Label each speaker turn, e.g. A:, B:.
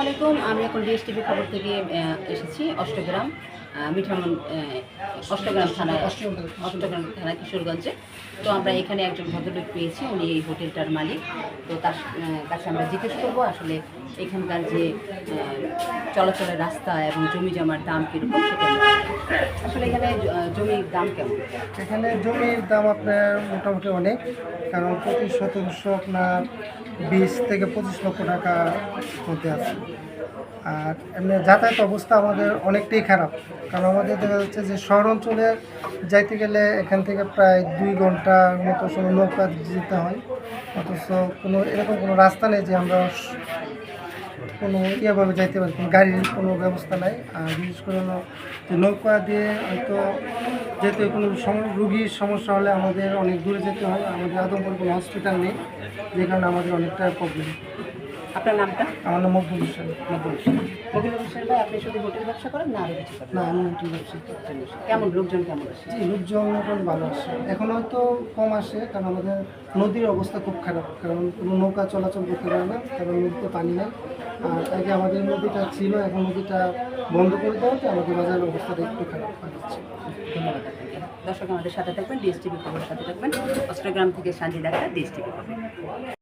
A: আসসালামাইকুম আমি এখন ডিএসটিভি খবর থেকে এসেছি অষ্টগ্রাম। মিঠামন অষ্টগ্রাম থানায় অষ্টগ্রাম থানা কিশোরগঞ্জে। তো আমরা এখানে একজন ভদ্রলোক পেয়েছি, উনি এই হোটেলটার মালিক। তো তার কাছে আমরা জিজ্ঞেস করব, আসলে এখানকার যে চলাচলের রাস্তা এবং জমি জমার দাম কীরকম আসলে এখানে জমির দাম কেমন?
B: এখানে জমির দাম আপনার মোটামুটি অনেক, কারণ প্রতি শতাংশ আপনার বিশ থেকে পঁচিশ লক্ষ টাকা মধ্যে আছে। আর এমনি যাতায়াত অবস্থা আমাদের অনেকটাই খারাপ। কারণ আমাদের দেখা যাচ্ছে যে শহর অঞ্চলে যাইতে গেলে এখান থেকে প্রায় দুই ঘণ্টার মতো সময় নৌকা যেতে হয়। অথচ কোনো, এরকম কোনো রাস্তা নেই যে আমরা কোনো ইয়েভাবে যাইতে পারি, কোনো গাড়ির কোনো ব্যবস্থা নাই। আর বিশেষ করে যে নৌকা দিয়ে হয়তো যেহেতু কোনো রুগীর সমস্যা হলে আমাদের অনেক দূরে যেতে হয়। আমাদের আদমপুর কোনো হসপিটাল নেই, যে কারণে আমাদের অনেকটা প্রবলেম
A: আপনার নামটা?
B: আমার নাম মকবুল হোসেন।
A: মকবুল হোসেন। মকবুল হোসেন ভাই আপনি শুধু হোটেল ব্যবসা করেন না আরও কিছু করেন?
B: না আমি হোটেল ব্যবসায়ী
A: কেমন লোকজন কেমন আসে
B: জি লোকজন মোটামুটি ভালো আসে এখন হয়তো কম আসে কারণ আমাদের নদীর অবস্থা খুব খারাপ। কারণ কোনো নৌকা চলাচল করতে পারে না কারণ নদীতে পানি নেই। আর আগে আমাদের নদীটা ছিল এখন নদীটা বন্ধ করে দেওয়াতে আমাদের বাজারের অবস্থাটা একটু খারাপ হয়ে যাচ্ছে।
A: ধন্যবাদ। দর্শক আমাদের সাথে থাকবেন ডিএসটিভি খবরের সাথে থাকবেন। অষ্টগ্রাম থেকে শান্তি ডাক্তার ডিএসটিভি খবর